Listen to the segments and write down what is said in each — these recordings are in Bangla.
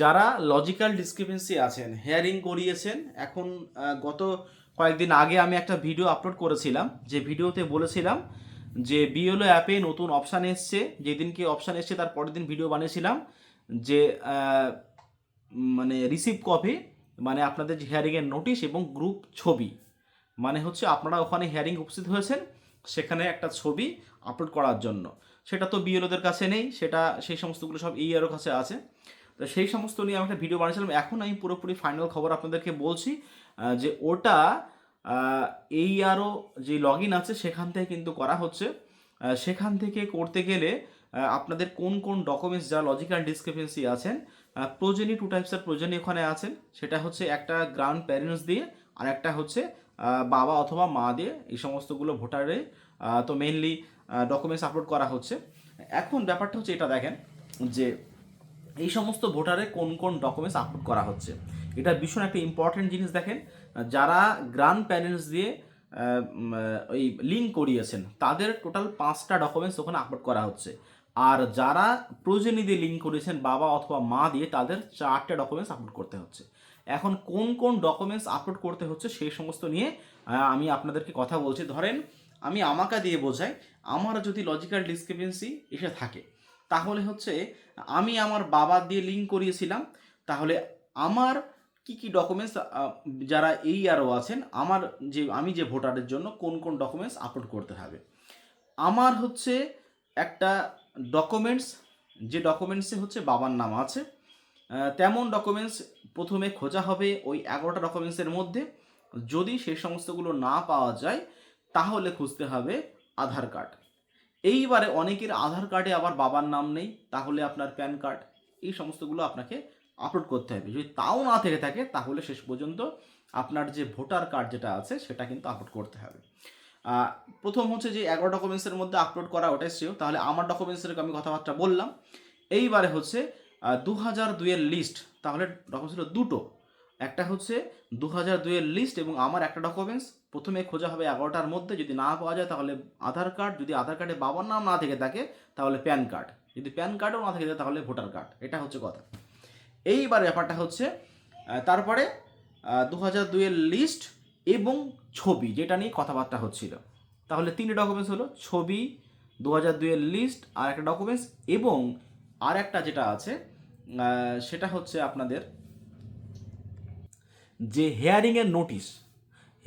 যারা লজিক্যাল ডিসক্রিপেন্সি আছেন হেয়ারিং করিয়েছেন, এখন গত কয়েকদিন আগে আমি একটা ভিডিও আপলোড করেছিলাম, যে ভিডিওতে বলেছিলাম যে বিএলও অ্যাপে নতুন অপশান এসছে যেদিনকে অপশান এসছে তার পরের দিন ভিডিও বানিয়েছিলাম, যে মানে রিসিভ কপি মানে আপনাদের যে হেয়ারিংয়ের নোটিশ এবং গ্রুপ ছবি। মানে হচ্ছে আপনারা ওখানে হেয়ারিং উপস্থিত হয়েছেন, সেখানে একটা ছবি আপলোড করার জন্য। সেটা তো বিএলওদের কাছে নেই, সেটা সেই সমস্তগুলো সব ইআরও কাছে আছে। তো সেই সমস্ত নিয়ে আমি একটা ভিডিও বানিয়েছিলাম। এখন আমি পুরোপুরি ফাইনাল খবর আপনাদেরকে বলছি যে ওটা এই আরও যে লগ ইন আছে সেখান থেকে কিন্তু করা হচ্ছে। সেখান থেকে করতে গেলে আপনাদের কোন কোন ডকুমেন্টস যা লজিক্যাল ডিসক্রিপেন্সি আছেন প্রোজেনি টু টাইপসের প্রোজেনি ওখানে আছেন। সেটা হচ্ছে একটা গ্রাউন্ড প্যারেন্টস দিয়ে, আর একটা হচ্ছে বাবা অথবা মা দিয়ে এই সমস্তগুলো ভোটারে তো মেনলি ডকুমেন্টস আপলোড করা হচ্ছে। এখন ব্যাপারটা হচ্ছে এটা দেখেন, যে এই সমস্ত ভোটারে কোন কোন ডকুমেন্টস আপলোড করা হচ্ছে? এটা ভীষণ একটা ইম্পর্টেন্ট জিনিস দেখেন। যারা গ্রান্ড প্যারেন্টস দিয়ে ওই লিঙ্ক করিয়েছেন, তাদের টোটাল পাঁচটা ডকুমেন্টস ওখানে আপলোড করা হচ্ছে। আর যারা প্রয়োজনী দিয়ে লিঙ্ক করেছেন, বাবা অথবা মা দিয়ে, তাদের চারটে ডকুমেন্টস আপলোড করতে হচ্ছে। এখন কোন কোন ডকুমেন্টস আপলোড করতে হচ্ছে, সেই সমস্ত নিয়ে আমি আপনাদেরকে কথা বলছি। ধরেন, আমি আমাকে দিয়ে বোঝাই, আমার যদি লজিক্যাল ডিসক্রিপেন্সি এসে থাকে তাহলে হচ্ছে আমি আমার বাবা দিয়ে লিঙ্ক করিয়েছিলাম। তাহলে আমার কি কি ডকুমেন্টস যারা এই আরও আছেন, আমার যে, আমি যে ভোটারের জন্য কোন কোন ডকুমেন্টস আপলোড করতে হবে। আমার হচ্ছে একটা ডকুমেন্টস যে ডকুমেন্টসে হচ্ছে বাবার নাম আছে তেমন ডকুমেন্টস প্রথমে খোঁজা হবে ওই এগারোটা ডকুমেন্টসের মধ্যে। যদি সেই সমস্তগুলো না পাওয়া যায়, তাহলে খুঁজতে হবে আধার কার্ড। এইবারে অনেকের আধার কার্ডে আবার বাবার নাম নেই, তাহলে আপনার প্যান কার্ড, এই সমস্তগুলো আপনাকে আপলোড করতে হবে। যদি তাও না থেকে থাকে, তাহলে শেষ পর্যন্ত আপনার যে ভোটার কার্ড যেটা আছে, সেটা কিন্তু আপলোড করতে হবে। প্রথম হচ্ছে যে এগারো ডকুমেন্টসের মধ্যে আপলোড করা ওটাই শ্রেয় তাহলে আমার ডকুমেন্টসের আমি কথাবার্তা বললাম। এইবারে হচ্ছে দু হাজার দুইয়ের লিস্ট তাহলে ডকুমেন্টস হলো দুটো। একটা হচ্ছে দু হাজার দুইয়ের লিস্ট এবং আমার একটা ডকুমেন্টস প্রথমে খোঁজা হবে এগারোটার মধ্যে, যদি না পাওয়া যায় তাহলে আধার কার্ড, যদি আধার কার্ডে বাবার নাম না থেকে থাকে তাহলে প্যান কার্ড। যদি প্যান কার্ডও না থেকে থাকে তাহলে ভোটার কার্ড। এটা হচ্ছে কথা। এইবার ব্যাপারটা হচ্ছে তারপরে দু হাজার দুইয়ের লিস্ট এবং ছবি যেটা নিয়ে কথাবার্তা হচ্ছিল। তাহলে তিনটে ডকুমেন্টস হলো, ছবি দু হাজার দুইয়ের লিস্ট আর একটা ডকুমেন্টস এবং আর একটা যেটা আছে সেটা হচ্ছে আপনাদের যে হেয়ারিংয়ের নোটিশ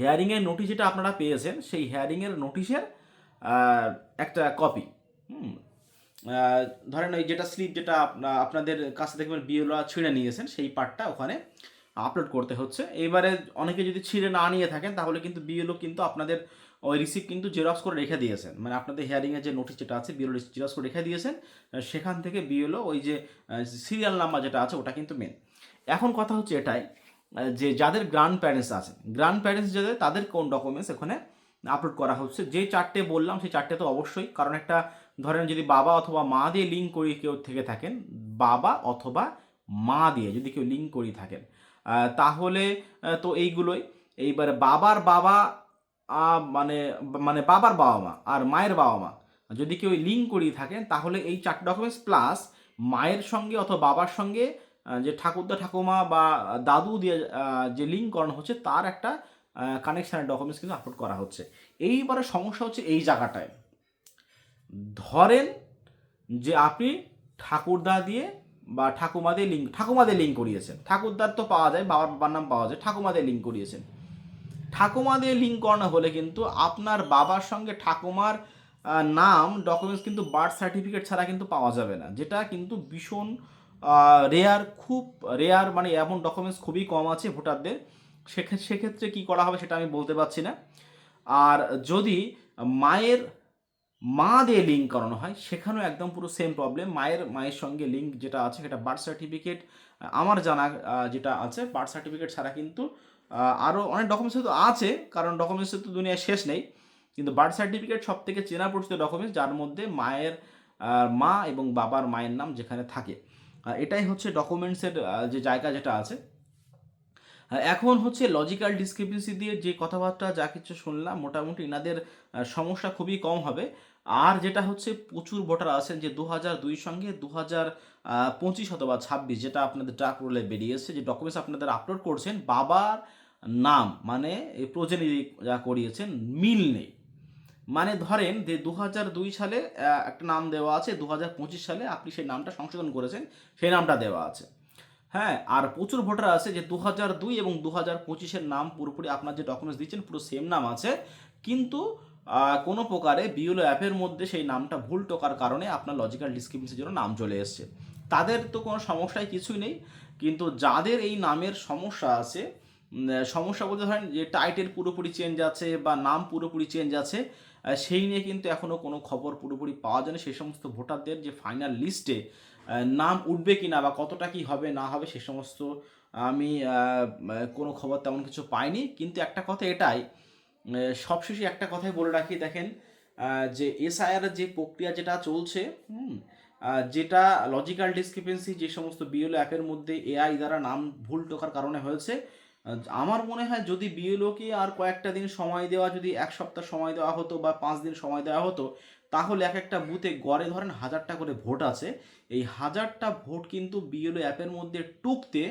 হেয়ারিংয়ের নোটিশ যেটা আপনারা পেয়েছেন, সেই হেয়ারিংয়ের নোটিশের একটা কপি হুম। ধরেন ওই যেটা স্লিপ যেটা আপনাদের কাছে দেখবেন বিএলরা ছিঁড়ে নিয়েছেন, সেই পার্টটা ওখানে আপলোড করতে হচ্ছে। এবারে অনেকে যদি ছিঁড়ে না নিয়ে থাকেন, তাহলে কিন্তু বিএলও কিন্তু আপনাদের ওই রিসিপ্ট কিন্তু জেরক্স করে রেখে দিয়েছেন। মানে আপনাদের হেয়ারিংয়ের যে নোটিশ যেটা আছে বিএলও জেরক্স করে রেখে দিয়েছেন। সেখান থেকে বিএলও ওই যে সিরিয়াল নাম্বার যেটা আছে, ওটা কিন্তু মেন এখন কথা হচ্ছে এটাই যে যাদের গ্র্যান্ড প্যারেন্টস আছে গ্র্যান্ড প্যারেন্টস যাদের, তাদের কোন ডকুমেন্টস এখানে আপলোড করা হচ্ছে? যে চারটে বললাম, সেই চারটে তো অবশ্যই। কারণ একটা, ধরেন যদি বাবা অথবা মা দিয়ে লিঙ্ক করি কেউ থেকে থাকেন, বাবা অথবা মা দিয়ে যদি কেউ লিঙ্ক করি থাকেন তাহলে তো এইগুলোই। এইবারে বাবার বাবা মানে মানে বাবার বাবা মা আর মায়ের বাবা মা যদি কেউ লিঙ্ক করিয়ে থাকেন, তাহলে এই চারটে ডকুমেন্টস প্লাস মায়ের সঙ্গে অথবা বাবার সঙ্গে যে ঠাকুরদা ঠাকুমা বা দাদু দিয়ে যে লিঙ্ক করানো হচ্ছে, তার একটা কানেকশানের ডকুমেন্টস কিন্তু আপলোড করা হচ্ছে। এইবারে সমস্যা হচ্ছে এই জায়গাটায়। ধরেন যে আপনি ঠাকুরদা দিয়ে বা ঠাকুমা দিয়ে লিঙ্ক ঠাকুমা দিয়ে লিঙ্ক করিয়েছেন। ঠাকুরদার তো পাওয়া যায়, বাবার বাবার নাম পাওয়া যায়, ঠাকুমা দিয়ে লিঙ্ক করিয়েছেন। ঠাকুমা দিয়ে লিঙ্ক করানো হলে কিন্তু আপনার বাবার সঙ্গে ঠাকুমার নাম ডকুমেন্টস কিন্তু বার্থ সার্টিফিকেট ছাড়া কিন্তু পাওয়া যাবে না, যেটা কিন্তু ভীষণ রেয়ার খুব রেয়ার মানে এমন ডকুমেন্টস খুবই কম আছে ভোটারদের। সেক্ষেত্রে কী করা হবে সেটা আমি বলতে পারছি না। আর যদি মায়ের মা দিয়ে লিঙ্ক করানো হয়, সেখানেও একদম পুরো সেম প্রবলেম মায়ের মায়ের সঙ্গে লিঙ্ক যেটা আছে সেটা বার্থ সার্টিফিকেট আমার জানা যেটা আছে বার্থ সার্টিফিকেট ছাড়া কিন্তু আরও অনেক ডকুমেন্টস তো আছে, কারণ ডকুমেন্টসের তো দুনিয়ায় শেষ নেই। কিন্তু বার্থ সার্টিফিকেট সব থেকে চেনা পরিচিত ডকুমেন্টস যার মধ্যে মায়ের মা এবং বাবার মায়ের নাম যেখানে থাকে। এটাই হচ্ছে ডকুমেন্টসের যে জায়গা যেটা আছে। এখন হচ্ছে লজিক্যাল ডিসক্রিপেন্সি দিয়ে যে কথাবার্তা যা কিছু শুনলাম, মোটামুটি এনাদের সমস্যা খুবই কম হবে। আর যেটা হচ্ছে প্রচুর ভোটার আছেন যে দু হাজার দুই সঙ্গে দু হাজার পঁচিশ অথবা ছাব্বিশ, যেটা আপনাদের ট্রাক রোলে বেরিয়েছে যে ডকুমেন্টস আপনাদের আপলোড করছেন, বাবার নাম মানে প্রজেনি যা করিয়েছেন, মিল নেই। মানে ধরেন যে দু সালে একটা নাম দেওয়া আছে দু সালে আপনি সেই নামটা সংশোধন করেছেন, সেই নামটা দেওয়া আছে। হ্যাঁ আর প্রচুর ভোটার আছে যে দু দুই এবং দু হাজার পঁচিশের নাম পুরোপুরি আপনার যে ডকুমেন্টস দিচ্ছেন, পুরো সেম নাম আছে। কিন্তু কোনো প্রকারে বিওলো অ্যাপের মধ্যে সেই নামটা ভুল টোকার কারণে আপনার লজিক্যাল ডিসক্রিপেন্সির জন্য নাম চলে এসছে। তাদের তো কোনো সমস্যাই কিছুই নেই, কিন্তু যাদের এই নামের সমস্যা আছে সমস্যা বলতে ধরেন যে টাইটেল পুরোপুরি চেঞ্জ আছে বা নাম পুরোপুরি চেঞ্জ আছে সেই নিয়ে কিন্তু এখনও কোনো খবর পুরোপুরি পাওয়া যায়নি। সেই সমস্ত ভোটারদের যে ফাইনাল লিস্টে নাম উঠবে কি না বা কতটা কি হবে, না হবে, সে সমস্ত আমি কোনো খবর তেমন কিছু পাইনি। কিন্তু একটা কথা এটাই সবশেষে একটা কথাই বলে রাখি, দেখেন যে এসআইআর যে প্রক্রিয়া যেটা চলছে যেটা লজিক্যাল ডিসক্রিপেন্সি যে সমস্ত বিএলও অ্যাপের মধ্যে এআই দ্বারা নাম ভুল টোকার কারণে হয়েছে আমার মনে হয় যদি বিএলওকে আর কয়েকটা দিন সময় দেওয়া, যদি এক সপ্তাহ সময় দেওয়া হতো বা পাঁচ দিন সময় দেওয়া হতো, তাহলে এক একটা বুথে গড়ে ধরেন হাজারটা করে ভোট আছে। এই হাজারটা ভোট কিন্তু বিএলও অ্যাপের মধ্যে টুকতে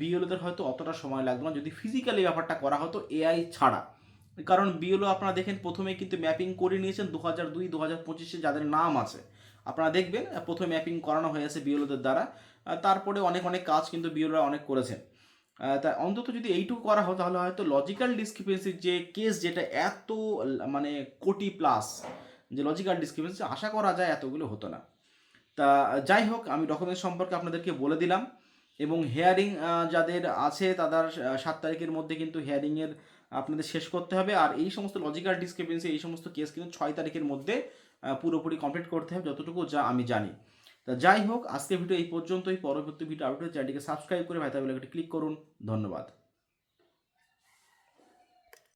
বিএলওদের হয়তো অতটা সময় লাগতো না। যদি ফিজিক্যালি ব্যাপারটা করা হতো এআই ছাড়া। কারণ বিএলও আপনারা দেখেন প্রথমে কিন্তু ম্যাপিং করে নিয়েছেন দু হাজার দুই দু হাজার পঁচিশে যাদের নাম আছে। আপনারা দেখবেন প্রথমে ম্যাপিং করানো হয়েছে বিএলওদের দ্বারা। তারপরে অনেক অনেক কাজ কিন্তু বিএলওরা অনেক করেছেন। তা অন্তত যদি এইটুকু করা হতো, তাহলে হয়তো লজিক্যাল ডিসক্রিপেন্সির যে কেস যেটা এত মানে কোটি প্লাস যে লজিক্যাল ডিসক্রিপেন্সি আশা করা যায় এতগুলো হতো না। তা যাই হোক, আমি ডকুমেন্ট সম্পর্কে আপনাদেরকে বলে দিলাম, এবং হেয়ারিং যাদের আছে, তাদের সাত তারিখের মধ্যে কিন্তু হেয়ারিংয়ের আপনাদের শেষ করতে হবে, আর এই সমস্ত লজিক্যাল ডিসক্রিপেন্সি এই সমস্ত কেস কিন্তু ছয় তারিখের মধ্যে পুরোপুরি কমপ্লিট করতে হবে, যতটুকু যা আমি জানি। তা যাই হোক আজকে ভিডিও এই পর্যন্তই। পরবর্তী ভিডিও আপডেট চ্যানেলটিকে সাবস্ক্রাইব করে ভাইতা বেলাকে ক্লিক করুন। ধন্যবাদ।